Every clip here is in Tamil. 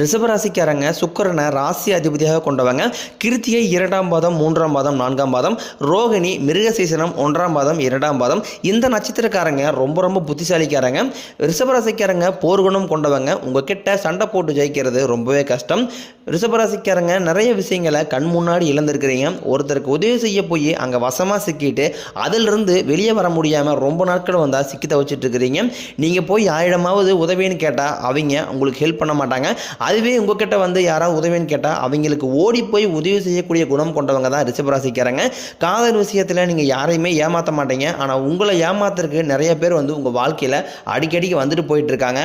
ரிஷபராசிக்காரங்க சுக்கரனை ராசி அதிபதியாக கொண்டவங்க கிருத்தியை இரண்டாம் பாதம் மூன்றாம் பாதம் நான்காம் பாதம் ரோகிணி மிருகசீசனம் ஒன்றாம் பாதம் இரண்டாம் பாதம் இந்த நட்சத்திரக்காரங்க ரொம்ப ரொம்ப புத்திசாலிக்காரங்க. ரிஷபராசிக்காரங்க போர்க்குணம் கொண்டவங்க உங்ககிட்ட சண்டை போட்டு ஜெயிக்கிறது ரொம்பவே கஷ்டம். ரிஷபராசிக்காரங்க நிறைய விஷயங்களை கண் முன்னாடி இழந்திருக்கிறீங்க. ஒருத்தருக்கு உதவி செய்ய போய் அங்கே வசமாக சிக்கிட்டு அதிலிருந்து வெளியே வர முடியாமல் ரொம்ப நாட்கள் வந்தால் சிக்கி தவிச்சிட்டு இருக்கிறீங்க. நீங்கள் போய் ஆயிரமாவது உதவின்னு கேட்டால் அவங்க உங்களுக்கு ஹெல்ப் பண்ண மாட்டாங்க. அதுவே உங்ககிட்ட வந்து யாராவது உதவின்னு கேட்டால் அவங்களுக்கு ஓடி போய் உதவி செய்யக்கூடிய குணம் கொண்டவங்க தான் ரிஷபராசிக்காரங்க. காதல் விஷயத்தில் நீங்கள் யாரையுமே ஏமாற்ற மாட்டீங்க. ஆனால் உங்களை ஏமாத்துறதுக்கு நிறைய பேர் வந்து உங்கள் வாழ்க்கையில் அடிக்கடிக்கு வந்துட்டு போயிட்டு இருக்காங்க.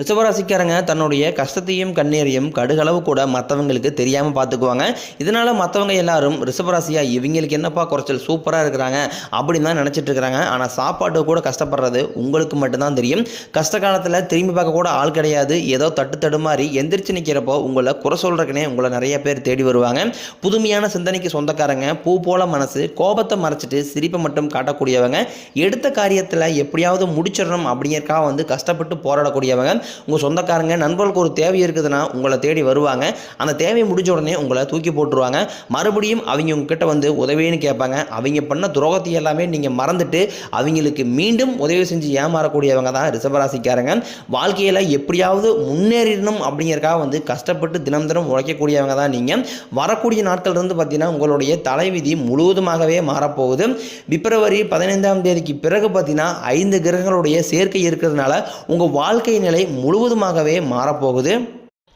ரிஷபராசிக்காரங்க தன்னுடைய கஷ்டத்தையும் கண்ணீரையும் கடுகளவு கூட மற்றவங்களுக்கு தெரியாமல் பார்த்துக்குவாங்க இதனால் மற்றவங்க எல்லாரும் ரிஷபராசியா இவங்களுக்கு என்னப்பா குறைச்சல்? சூப்பராக இருக்கிறாங்க. அப்படின்னு தான் நினச்சிட்டு இருக்கிறாங்க. ஆனால் சாப்பாட்டு கூட கஷ்டப்படுறது உங்களுக்கு மட்டும்தான் தெரியும். கஷ்ட காலத்தில் திரும்பி பார்க்க கூட ஆள் கிடையாது. ஏதோ தட்டு தடுமாறி எந்திரிச்சு நிற்கிறப்போ உங்களை குறை சொல்கிறக்குனே உங்களை நிறைய பேர் தேடி வருவாங்க. புதுமையான சிந்தனைக்கு சொந்தக்காரங்க பூ போல மனசு கோபத்தை மறைச்சிட்டு சிரிப்பை மட்டும் காட்டக்கூடியவங்க. எடுத்த காரியத்தில் எப்படியாவது முடிச்சிடணும் அப்படிங்கிறக்காக வந்து கஷ்டப்பட்டு போராடக்கூடியவங்க. உங்கள் சொந்தக்காரங்க நண்பர்களுக்கு ஒரு தேவை இருக்குதுன்னா உங்களை தேடி வருவாங்க. அந்த தேவை முடிஞ்ச உடனே உங்களை தூக்கி போட்டுருவாங்க. மறுபடியும் அவங்க உங்ககிட்ட வந்து உதவின்னு கேட்பாங்க. அவங்க பண்ண துரோகத்தை எல்லாமே நீங்கள் மறந்துட்டு அவங்களுக்கு மீண்டும் உதவி செஞ்சு ஏமாறக்கூடியவங்க தான் ரிசபராசிக்காரங்க வாழ்க்கையில் எப்படியாவது முன்னேறிடணும் அப்படிங்கிறக்காக வந்து கஷ்டப்பட்டு தினம் தினம் உழைக்கக்கூடியவங்க தான் நீங்கள் வரக்கூடிய நாட்கள் இருந்து பார்த்தீங்கன்னா உங்களுடைய தலைவிதி முழுவதுமாகவே மாறப்போகுது. பிப்ரவரி பதினைந்தாம் தேதிக்கு பிறகு பார்த்தீங்கன்னா ஐந்து கிரகங்களுடைய சேர்க்கை இருக்கிறதுனால உங்கள் வாழ்க்கை நிலை முழுவதுமாகவே மாறப்போகுது.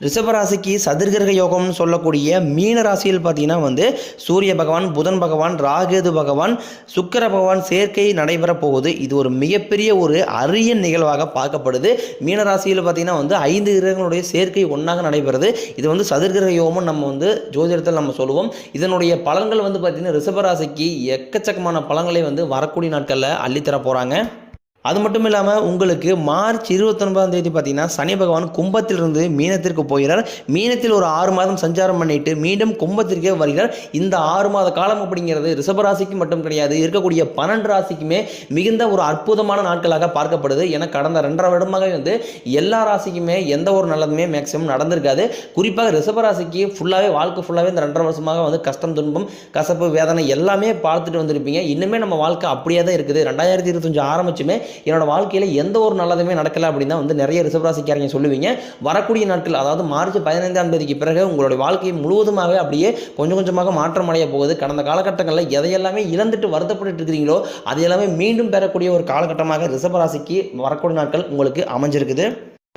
ரிஷபராசிக்கு சதுர்கிரக யோகம்னு சொல்லக்கூடிய மீன ராசியில் பார்த்தீங்கன்னா வந்து சூரிய பகவான் புதன் பகவான் ராகேது பகவான் சுக்கிர பகவான் சேர்க்கை நடைபெற போகுது இது ஒரு மிகப்பெரிய ஒரு அரிய நிகழ்வாக பார்க்கப்படுது. மீன ராசியில் பார்த்தீங்கன்னா வந்து ஐந்து கிரகங்களுடைய சேர்க்கை ஒன்றாக நடைபெறுது. இது வந்து சதுர்கிரக யோகம்னு நம்ம வந்து ஜோதிடத்தில் நம்ம சொல்லுவோம். இதனுடைய பலன்கள் வந்து பார்த்தீங்கன்னா ரிஷபராசிக்கு எக்கச்சக்கமான பலன்களை வந்து வரக்கூடிய நாட்களில் அள்ளித்தர போகிறாங்க அது மட்டும் இல்லாமல் உங்களுக்கு மார்ச் இருபத்தொன்பதாம் தேதி பார்த்தீங்கன்னா சனி பகவான் கும்பத்திலிருந்து மீனத்திற்கு போகிறார். மீனத்தில் ஒரு ஆறு மாதம் சஞ்சாரம் பண்ணிட்டு மீண்டும் கும்பத்திற்கே வருகிறார். இந்த ஆறு மாத காலம் அப்படிங்கிறது ரிஷபராசிக்கு மட்டும் கிடையாது இருக்கக்கூடிய பன்னெண்டு ராசிக்குமே மிகுந்த ஒரு அற்புதமான நாட்களாக பார்க்கப்படுது. ஏன்னா கடந்த ரெண்டரை வருடமாக வந்து எல்லா ராசிக்குமே எந்த ஒரு நல்லதுமே மேக்சிமம் நடந்திருக்காது. குறிப்பாக ரிஷபராசிக்கு ஃபுல்லாகவே வாழ்க்கை ஃபுல்லாகவே இந்த ரெண்டரை வருஷமாக வந்து கஷ்டம் துன்பம் கசப்பு வேதனை எல்லாமே பார்த்துட்டு வந்திருப்பீங்க. இன்னுமே நம்ம வாழ்க்கை அப்படியே தான் இருக்குது. ரெண்டாயிரத்தி இருபத்தஞ்சு ஆரம்பிச்சுமே என்னோட வாழ்க்கையில் எந்த ஒரு நல்லதுமே நடக்கல அப்படின்னு தான் வந்து நிறைய ரிசவராசிக்காரங்க சொல்லுவீங்க. வரக்கூடிய நாட்கள் அதாவது மார்ச் பதினைந்தாம் தேதிக்கு பிறகு உங்களுடைய வாழ்க்கை முழுவதுமாகவே அப்படியே கொஞ்சம் கொஞ்சமாக மாற்றம் அடைய போகுது. கடந்த காலகட்டங்களில் எதையெல்லாமே இழந்துட்டு வருத்தப்பட்டு இருக்கிறீங்களோ அதையெல்லாமே மீண்டும் பெறக்கூடிய ஒரு காலகட்டமாக ரிசவராசிக்கு வரக்கூடிய நாட்கள் உங்களுக்கு அமைஞ்சிருக்குது.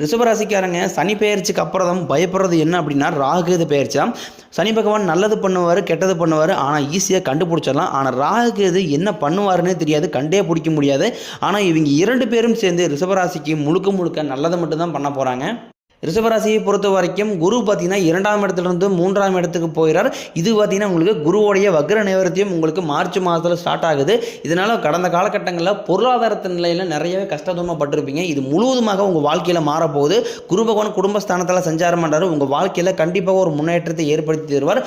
ரிஷபராசிக்காரங்க சனி பெயர்ச்சிக்கு அப்புறம் தான் பயப்படுறது என்ன அப்படின்னா ராகுகேது பெயர்ச்சி தான் சனி பகவான் நல்லது பண்ணுவார் கெட்டது பண்ணுவார் ஆனால் ஈஸியாக கண்டுபிடிச்சிடலாம். ஆனால் ராகுது என்ன பண்ணுவாருன்னே தெரியாது கண்டே பிடிக்க முடியாது. ஆனால் இவங்க இரண்டு பேரும் சேர்ந்து ரிஷபராசிக்கு முழுக்க முழுக்க நல்லதை மட்டும்தான் பண்ண போகிறாங்க ரிஷபராசியை பொறுத்த வரைக்கும் குரு பார்த்தீங்கன்னா இரண்டாம் இடத்துலேருந்து மூன்றாம் இடத்துக்கு போகிறார் இது பார்த்தீங்கன்னா உங்களுக்கு குருவோடைய வக்ர நிவர்த்தியும் உங்களுக்கு மார்ச் மாதத்தில் ஸ்டார்ட் ஆகுது. இதனால் கடந்த காலகட்டங்களில் பொருளாதாரத்த நிலையில் நிறையவே கஷ்டதுமப்பட்டிருப்பீங்க இது முழுவதுமாக உங்கள் வாழ்க்கையில் மாறப்போகுது. குரு பகவான் குடும்பஸ்தானத்தில் சஞ்சாரம் பண்ணுறாரு உங்கள் வாழ்க்கையில் கண்டிப்பாக ஒரு முன்னேற்றத்தை ஏற்படுத்தி தருவார்.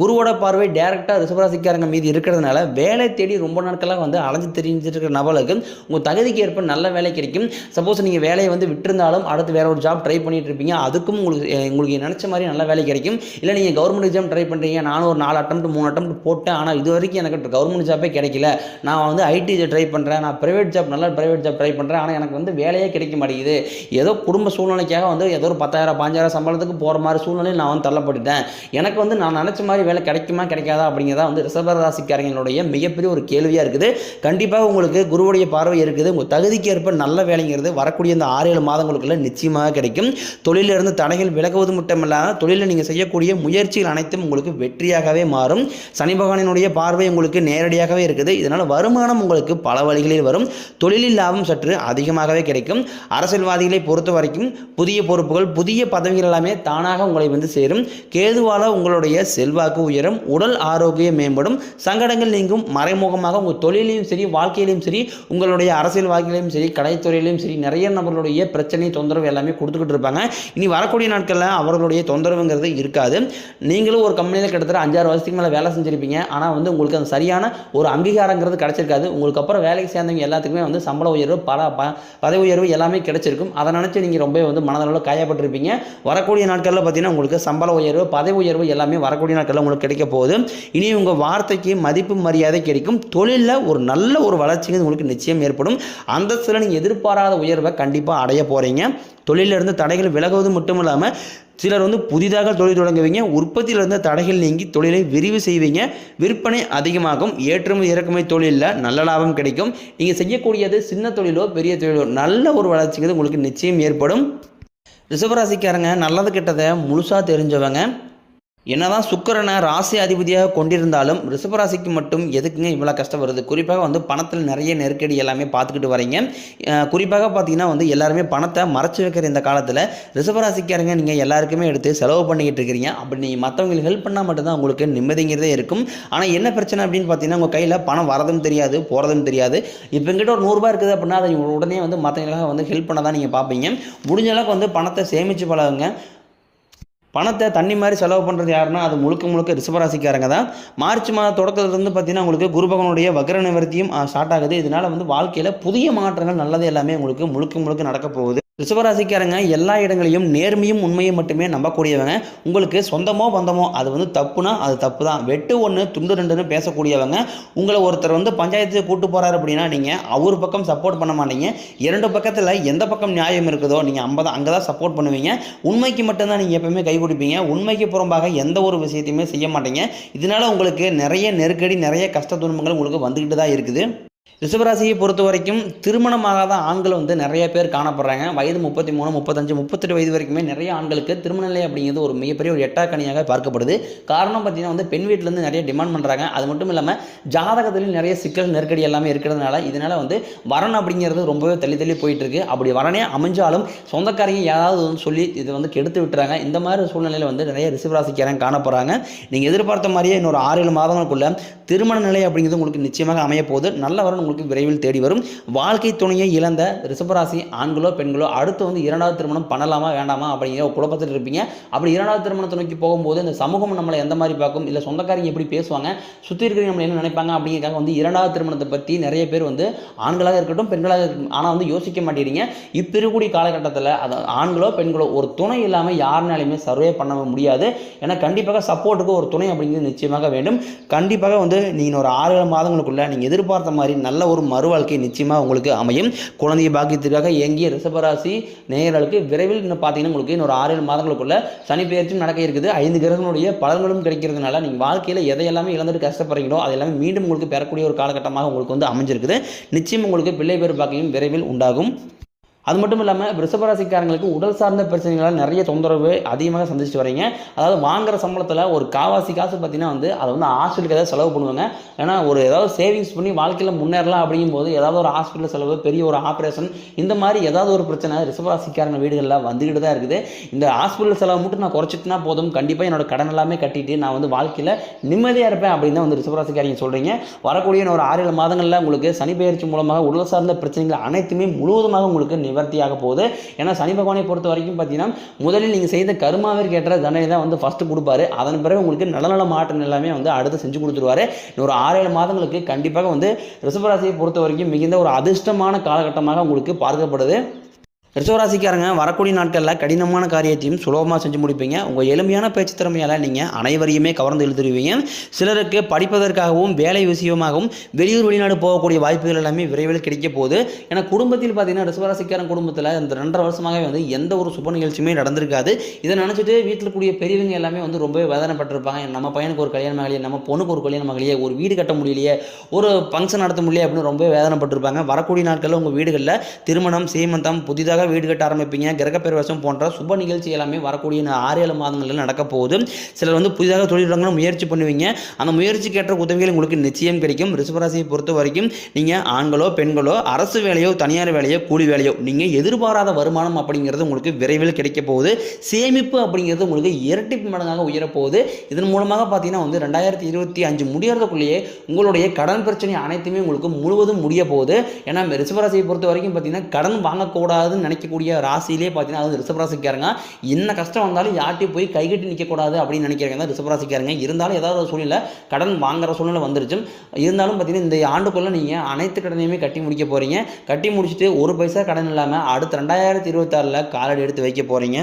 குருவோட பார்வை டேரெக்டாக ரிசபராசிக்காரங்க மீது இருக்கிறதுனால வேலை தேடி ரொம்ப நாட்களாக வந்து அலைஞ்சு தெரிஞ்சிட்டு இருக்கிற நபர்களுக்கு உங்கள் தகுதிக்கு ஏற்ப நல்ல வேலை கிடைக்கும். சப்போஸ் நீங்கள் வேலையை வந்து விட்டிருந்தாலும் அடுத்து வேற ஒரு ஜாப் ட்ரை பண்ணிட்டு இருப்பீங்க. அதுக்கும் உங்களுக்கு உங்களுக்கு நினச்ச மாதிரி நல்ல வேலை கிடைக்கும். இல்லை நீங்கள் கவர்மெண்ட் எக்ஸாம் ட்ரை பண்ணுறீங்க நானும் ஒரு நாலு அட்டம் மூணு அட்டம் போட்டேன். ஆனால் இது வரைக்கும் எனக்கு கவர்மெண்ட் ஜாப்பே கிடைக்கல. நான் வந்து ஐடி ட்ரை பண்ணுறேன் நான் ப்ரைவேட் ஜாப் நல்ல ப்ரைவேட் ஜாப் ட்ரை பண்ணுறேன் ஆனால் எனக்கு வந்து வேலையே கிடைக்க மாட்டேங்குது. ஏதோ குடும்ப சூழ்நிலைக்காக வந்து ஏதோ ஒரு பத்தாயிரம் பாஞ்சாயிரம் சம்பளத்துக்கு போகிற மாதிரி சூழ்நிலையில் நான் வந்து தள்ளப்பட்டுட்டேன். எனக்கு வந்து நான் நினச்ச மாதிரி வேலை கிடைக்குமா கிடைக்காதா அப்படிங்கிறதா வந்து ரிசர்வ ராசிக்காரங்களுடைய மிகப்பெரிய ஒரு கேள்வியாக இருக்குது. கண்டிப்பாக உங்களுக்கு குருவுடைய பார்வை இருக்குது. உங்கள் தகுதிக்கு ஏற்ப நல்ல வேலைங்கிறது வரக்கூடிய இந்த ஆறு ஏழு மாதங்களுக்குள்ள நிச்சயமாக கிடைக்கும். தொழிலிருந்து தடைகள் விலகுவது மட்டும் இல்லாமல் தொழிலில் நீங்கள் செய்யக்கூடிய முயற்சிகள் அனைத்தும் உங்களுக்கு வெற்றியாகவே மாறும். சனி பகவானினுடைய பார்வை உங்களுக்கு நேரடியாகவே இருக்குது. இதனால் வருமானம் உங்களுக்கு பல வழிகளில் வரும். தொழிலில் லாபம் சற்று அதிகமாகவே கிடைக்கும். அரசியல்வாதிகளை பொறுத்த வரைக்கும் புதிய பொறுப்புகள் புதிய பதவிகள் எல்லாமே தானாக உங்களை வந்து சேரும். கேதுவால உங்களுடைய செல்வ செல்வாக்கு உயரும் உடல் ஆரோக்கியம் மேம்படும் சங்கடங்கள் நீங்கும் மறைமுகமாக உங்கள் தொழிலையும் சரி வாழ்க்கையிலையும் சரி உங்களுடைய அரசியல் வாழ்க்கையிலையும் சரி கடைத்துறையிலையும் சரி நிறைய நபர்களுடைய பிரச்சனை தொந்தரவு எல்லாமே கொடுத்துக்கிட்டு இருப்பாங்க. இனி வரக்கூடிய நாட்களில் அவர்களுடைய தொந்தரவுங்கிறது இருக்காது. நீங்களும் ஒரு கம்பெனியில் கிட்டத்தட்ட அஞ்சாறு வருஷத்துக்கு மேலே வேலை செஞ்சுருப்பீங்க. ஆனால் வந்து உங்களுக்கு அந்த சரியான ஒரு அங்கீகாரங்கிறது கிடைச்சிருக்காது. உங்களுக்கு அப்புறம் வேலைக்கு சேர்ந்தவங்க எல்லாத்துக்குமே வந்து சம்பள உயர்வு பல ப பதவி உயர்வு எல்லாமே கிடைச்சிருக்கும். அதை நினச்சி நீங்கள் ரொம்ப வந்து மனதளவில் காயப்பட்டிருப்பீங்க. வரக்கூடிய நாட்களில் பார்த்தீங்கன்னா உங்களுக்கு சம்பள உயர்வு பதவி உயர்வு எல்லாமே வரக்கூடிய நாட்களில் உங்களுக்கு கிடைக்க போகுது. இனி உங்கள் வார்த்தைக்கு மதிப்பு மரியாதை கிடைக்கும். தொழிலில் ஒரு நல்ல ஒரு வளர்ச்சிங்கிறது உங்களுக்கு நிச்சயம் ஏற்படும். அந்த சில நீங்கள் எதிர்பாராத உயர்வை கண்டிப்பாக அடைய போகிறீங்க தொழிலிருந்து தடைகள் விலகுவது மட்டும் இல்லாமல் சிலர் வந்து புதிதாக தொழில் தொடங்குவீங்க. உற்பத்தியில் இருந்த தடைகள் நீங்கி தொழிலை விரிவு செய்வீங்க. விற்பனை அதிகமாகும். ஏற்றுமதி இறக்குமதி தொழிலில் நல்ல லாபம் கிடைக்கும். நீங்கள் செய்யக்கூடியது சின்ன தொழிலோ பெரிய தொழிலோ நல்ல ஒரு வளர்ச்சிங்கிறது உங்களுக்கு நிச்சயம் ஏற்படும். ரிஷபராசிக்காரங்க நல்லது கெட்டதை முழுசாக தெரிஞ்சவங்க. என்னதான் சுக்கரனை ராசி அதிபதியாக கொண்டிருந்தாலும் ரிஷபராசிக்கு மட்டும் எதுக்குங்க இவ்வளோ கஷ்டம் வருது? குறிப்பாக வந்து பணத்தில் நிறைய நெருக்கடி எல்லாமே பார்த்துக்கிட்டு வரீங்க. குறிப்பாக பார்த்தீங்கன்னா வந்து எல்லாருமே பணத்தை மறைச்சி வைக்கிற இந்த காலத்தில் ரிஷபராசிக்காரங்க நீங்கள் எல்லாருக்குமே எடுத்து செலவு பண்ணிக்கிட்டு இருக்கிறீங்க. அப்படி நீங்கள் மற்றவங்களுக்கு ஹெல்ப் பண்ணால் மட்டும்தான் உங்களுக்கு நிம்மதிங்கிறதே இருக்கும். ஆனால் என்ன பிரச்சனை அப்படின்னு பார்த்தீங்கன்னா உங்கள் கையில் பணம் வரதும் தெரியாது போகிறதும் தெரியாது. இப்போ எங்கிட்ட ஒரு நூறுரூபா இருக்குது அப்படின்னா அதை உடனே வந்து மற்றவங்களுக்காக வந்து ஹெல்ப் பண்ண தான் நீங்கள் பார்ப்பீங்க. முடிஞ்ச அளவுக்கு வந்து பணத்தை சேமித்து பழகுங்க. பணத்தை தண்ணி மாதிரி செலவு பண்ணுறது யாருன்னா அது முழுக்க முழுக்க ரிஷபராசிக்காரங்க தான். மார்ச் மாத தொடக்கத்துலேருந்து பார்த்தீங்கன்னா உங்களுக்கு குருபகனுடைய வக்ர நிவர்த்தியும் ஸ்டார்ட் ஆகுது. இதனால் வந்து வாழ்க்கையில் புதிய மாற்றங்கள் நல்லது எல்லாமே உங்களுக்கு முழுக்க முழுக்க நடக்க போகுது. ரிஷபராசிக்காரங்க எல்லா இடங்களையும் நேர்மையும் உண்மையும் மட்டுமே நம்பக்கூடியவங்க. உங்களுக்கு சொந்தமோ பந்தமோ அது வந்து தப்புனா அது தப்பு தான் வெட்டு ஒன்று துண்டு ரெண்டுன்னு பேசக்கூடியவங்க. உங்களை ஒருத்தர் வந்து பஞ்சாயத்துக்கு கூட்டு போகிறாரு அப்படின்னா நீங்கள் அவர் பக்கம் சப்போர்ட் பண்ண மாட்டீங்க. இரண்டு பக்கத்தில் எந்த பக்கம் நியாயம் இருக்குதோ நீங்கள் ஐம்பது அங்கே தான் சப்போர்ட் பண்ணுவீங்க. உண்மைக்கு மட்டும்தான் நீங்கள் எப்பவுமே கை கொடுப்பீங்க உண்மைக்கு புறம்பாக எந்த ஒரு விஷயத்தையுமே செய்ய மாட்டீங்க. இதனால உங்களுக்கு நிறைய நெருக்கடி நிறைய கஷ்ட துன்பங்கள் உங்களுக்கு வந்துக்கிட்டு தான் இருக்குது. ரிஷபராசியை பொறுத்த வரைக்கும் திருமணமாகாத ஆண்கள் வந்து நிறைய பேர் காணப்படுறாங்க. வயது முப்பத்தி மூணு முப்பத்தஞ்சு முப்பத்தெட்டு வயது வரைக்குமே நிறைய ஆண்களுக்கு திருமண நிலை அப்படிங்கிறது ஒரு மிகப்பெரிய ஒரு எட்டாக்கணியாக பார்க்கப்படுது. காரணம் பார்த்தீங்கன்னா வந்து பெண் வீட்டிலேருந்து நிறைய டிமாண்ட் பண்ணுறாங்க அது மட்டும் இல்லாமல் ஜாதகத்திலையும் நிறைய சிக்கல் நெருக்கடி எல்லாமே இருக்கிறதுனால இதனால் வந்து வரன் அப்படிங்கிறது ரொம்பவே தள்ளி தள்ளி போயிட்டுருக்கு. அப்படி வரனே அமைஞ்சாலும் சொந்தக்காரங்க ஏதாவது வந்து சொல்லி இதை வந்து கெடுத்து விட்டுறாங்க. இந்த மாதிரி சூழ்நிலையில் வந்து நிறைய ரிஷபராசிக்காரங்க காணப்படுறாங்க நீங்கள் எதிர்பார்த்த மாதிரியே இன்னொரு ஆறு ஏழு மாதங்களுக்குள்ள திருமண நிலை அப்படிங்கிறது உங்களுக்கு நிச்சயமாக அமைய போகுது நல்ல வரன் உங்களுக்கு விரைவில் தேடி வரும். வாழ்க்கை துணையை இழந்த ரிஷபராசி ஆண்களோ பெண்களோ அடுத்து வந்து இரண்டாவது திருமணம் பண்ணலாமா வேண்டாமா அப்படிங்கிற ஒரு குழப்பத்தில் இருப்பீங்க. அப்படி இரண்டாவது திருமணத்தை நோக்கி போகும்போது இந்த சமூகம் நம்மளை எந்த மாதிரி பார்க்கும் இல்லை சொந்தக்காரங்க எப்படி பேசுவாங்க சுற்றி இருக்கிறவங்க நம்மளை என்ன நினைப்பாங்க அப்படிங்கிறக்காக வந்து இரண்டாவது திருமணத்தை பற்றி நிறைய பேர் வந்து ஆண்களாக இருக்கட்டும் பெண்களாக இருக்கட்டும் ஆனால் வந்து யோசிக்க மாட்டேறீங்க. இப்போ இருக்கக்கூடிய காலகட்டத்தில் அது ஆண்களோ பெண்களோ ஒரு துணை இல்லாமல் யாருனாலையுமே சர்வே பண்ண முடியாது. ஏன்னா கண்டிப்பாக சப்போர்ட்டுக்கு ஒரு துணை அப்படிங்கிறது நிச்சயமாக வேண்டும். கண்டிப்பாக வந்து நீங்கள் ஒரு ஆறு மாதங்களுக்குள்ளே மாதங்களுக்குள்ள நீங்கள் எதிர்பார்த்த மாதிரி நல்ல ஒரு மறுவாழ்க்கை நிச்சயமாக உங்களுக்கு அமையும். குழந்தைய பாக்கியத்திற்காக இயங்கிய ரிஷபராசி நேயர்களுக்கு விரைவில் இன்னும் பார்த்தீங்கன்னா உங்களுக்கு இன்னொரு ஆறு ஏழு மாதங்களுக்குள்ள சனி பெயர்ச்சியும் நடக்க இருக்குது. ஐந்து கிரகங்களுடைய பலன்களும் கிடைக்கிறதுனால நீங்கள் வாழ்க்கையில் எதையெல்லாமே இழந்துட்டு கஷ்டப்படுறீங்களோ அது எல்லாமே மீண்டும் உங்களுக்கு பெறக்கூடிய ஒரு காலகட்டமாக உங்களுக்கு வந்து அமைஞ்சிருக்குது. நிச்சயம் உங்களுக்கு பிள்ளை பேர் பாக்கியம் விரைவில் உண்டாகும். அது மட்டும் இல்லாமல் ரிஷபராசிக்காரங்களுக்கு உடல் சார்ந்த பிரச்சனைகளால் நிறைய தொந்தரவு அதிகமாக சந்திச்சுட்டு வரீங்க. அதாவது வாங்குற சம்பளத்தில் ஒரு காவாசி காசு பார்த்தீங்கன்னா வந்து அதை வந்து ஹாஸ்பிட்டலுக்கு ஏதாவது செலவு பண்ணுவாங்க. ஏன்னா ஒரு ஏதாவது சேவிங்ஸ் பண்ணி வாழ்க்கையில் முன்னேறலாம் அப்படிங்கும்போது ஏதாவது ஒரு ஹாஸ்பிட்டல் செலவு பெரிய ஒரு ஆப்ரேஷன் இந்த மாதிரி ஏதாவது ஒரு பிரச்சனை ரிஷபராசிக்காரங்க வீடுகளில் வந்துக்கிட்டு தான் இருக்குது. இந்த ஹாஸ்பிட்டல் செலவு மட்டும் நான் குறைச்சிட்டுனா போதும். கண்டிப்பாக என்னோட கடன் எல்லாமே கட்டிட்டு நான் வந்து வாழ்க்கையில் நிம்மதியாக இருப்பேன் அப்படின்னு தான் வந்து ரிஷபராசிக்காரங்க சொல்கிறீங்க வரக்கூடிய ஒரு ஆறு ஏழு மாதங்களில் உங்களுக்கு சனி பயிற்சி மூலமாக உடல் சார்ந்த பிரச்சனைகள் அனைத்துமே முழுவதுமாக உங்களுக்கு நிவர்த்தியாக போகுது. ஏன்னா சனி பகவானை பொறுத்த வரைக்கும் பார்த்தீங்கன்னா முதலில் நீங்கள் செய்த கருமாவிற்கு ஏற்ற தண்டனை தான் வந்து ஃபஸ்ட்டு கொடுப்பாரு. அதன் பிறகு உங்களுக்கு நல்ல நல்ல மாற்றம் எல்லாமே வந்து அடுத்து செஞ்சு கொடுத்துருவாரு. ஒரு ஆறேழு மாதங்களுக்கு கண்டிப்பாக வந்து ரிசபராசியை பொறுத்த வரைக்கும் மிகுந்த ஒரு அதிர்ஷ்டமான காலகட்டமாக உங்களுக்கு பார்க்கப்படுது. ரிசவராசிக்காரங்க வரக்கூடிய நாட்களில் கடினமான காரியத்தையும் சுலபமாக செஞ்சு முடிப்பீங்க. உங்கள் எளிமையான பேச்சு திறமையால் நீங்கள் அனைவரையுமே கவர்ந்து எழுதிருவீங்க சிலருக்கு படிப்பதற்காகவும் வேலை விஷயமாகவும் வெளியூர் வெளிநாடு போகக்கூடிய வாய்ப்புகள் எல்லாமே விரைவில் கிடைக்க போகுது. ஏன்னா குடும்பத்தில் பார்த்தீங்கன்னா ரிசவராசிக்காரன் குடும்பத்தில் இந்த ரெண்டரை வருஷமாகவே வந்து எந்த ஒரு சுப நிகழ்ச்சியுமே நடந்திருக்காது. இதை நினச்சிட்டு வீட்டில் கூடிய பெரியவங்க எல்லாமே வந்து ரொம்பவே வேதனைப்பட்டிருப்பாங்க. நம்ம பையனுக்கு ஒரு கல்யாணம் ஆகலையே நம்ம பொண்ணுக்கு ஒரு கல்யாணம் ஆகலையே ஒரு வீடு கட்ட முடியலையே ஒரு ஃபங்க்ஷன் நடத்த முடியலையே அப்படின்னு ரொம்பவே வேதனைப்பட்டிருப்பாங்க. வரக்கூடிய நாட்களில் உங்கள் வீடுகளில் திருமணம் சீமந்தம் புதிதாக வீடு கட்ட ஆரம்பிப்பீங்க. கிரகப்பிரவேசம் போன்ற சுப நிகழ்ச்சி எல்லாமே வரக்கூடிய ஆறு ஏழு மாதங்களில் நடக்க போகுது. சிலர் வந்து புதிதாக தொழில் முயற்சி பண்ணுவீங்க. அந்த முயற்சிக்கு ஏற்ற உதவிகள் உங்களுக்கு நிச்சயம் கிடைக்கும். ரிஷபராசியை பொறுத்த வரைக்கும் நீங்கள் ஆண்களோ பெண்களோ அரசு வேலையோ தனியார் வேலையோ கூலி வேலையோ நீங்கள் எதிர்பாராத வருமானம் அப்படிங்கிறது உங்களுக்கு விரைவில் கிடைக்க போகுது. சேமிப்பு அப்படிங்கிறது உங்களுக்கு இரட்டிப்பு மடங்காக உயரப்போகுது இதன் மூலமாக பார்த்தீங்கன்னா வந்து ரெண்டாயிரத்தி இருபத்தி அஞ்சு முடியறதுக்குள்ளேயே உங்களுடைய கடன் பிரச்சனை அனைத்துமே உங்களுக்கு முழுவதும் முடிய போகுது. ஏன்னா ரிஷபராசியை பொறுத்த வரைக்கும் பார்த்தீங்கன்னா கடன் வாங்கக்கூடாதுன்னு நினைக்கக்கூடிய ராசியிலே பார்த்தீங்கன்னா அது ரிசபராசிக்காரங்க என்ன கஷ்டம் வந்தாலும் யார்ட்டையும் போய் கைகட்டி நிற்கக்கூடாது அப்படின்னு நினைக்கிறாங்க தான் ரிஷபராசிக்காரங்க இருந்தாலும் ஏதாவது ஒரு சூழ்நிலை கடன் வாங்குற சூழ்நிலை வந்துருச்சு. இருந்தாலும் பார்த்தீங்கன்னா இந்த ஆண்டுக்குள்ளே நீங்கள் அனைத்து கடனையுமே கட்டி முடிக்க போகிறீங்க கட்டி முடிச்சுட்டு ஒரு பைசா கடன் இல்லாமல் அடுத்த ரெண்டாயிரத்தி இருபத்தாறில் காலடி எடுத்து வைக்க போகிறீங்க